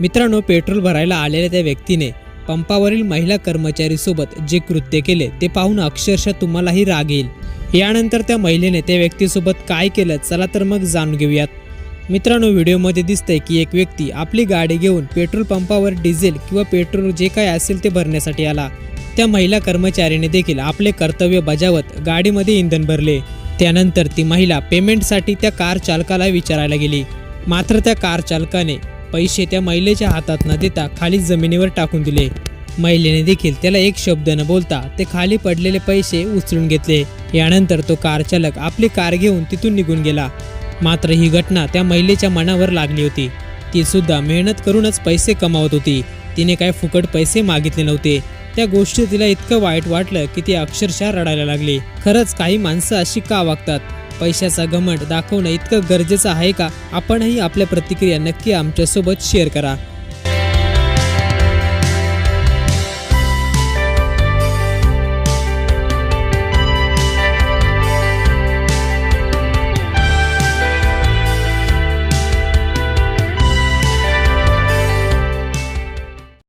मित्रांनो पेट्रोल भरायला आलेल्या त्या व्यक्तीने पंपावरील महिला कर्मचारीसोबत जे कृत्य केले ते पाहून अक्षरशः तुम्हालाही राग येईल. यानंतर त्या महिलेने त्या व्यक्तीसोबत काय केलं चला तर मग जाणून घेऊयात. मित्रांनो व्हिडिओमध्ये दिसतंय की एक व्यक्ती आपली गाडी घेऊन पेट्रोल पंपावर डिझेल किंवा पेट्रोल जे काय असेल ते भरण्यासाठी आला. त्या महिला कर्मचारीने देखील आपले कर्तव्य बजावत गाडीमध्ये इंधन भरले. त्यानंतर ती महिला पेमेंटसाठी त्या कार चालकाला विचारायला गेली. मात्र त्या कार चालकाने पैसे त्या महिलेच्या हातात न देता खाली जमिनीवर टाकून दिले. महिलेने देखील त्याला एक शब्द न बोलता ते खाली पडलेले पैसे उचलून घेतले. यानंतर तो कार चालक आपली कार घेऊन तिथून निघून गेला. मात्र ही घटना त्या महिलेच्या मनावर लागली होती. ती सुद्धा मेहनत करूनच पैसे कमावत होती. तिने काय फुकट पैसे मागितले नव्हते. त्या गोष्टी तिला इतकं वाईट वाटलं की ती अक्षरशः रडायला लागली. खरंच काही माणसं अशी का वागतात? पैशाचा घमंड दाखवणं इतकं गरजेचं आहे का? आपणही आपल्या प्रतिक्रिया नक्की आमच्यासोबत शेअर करा.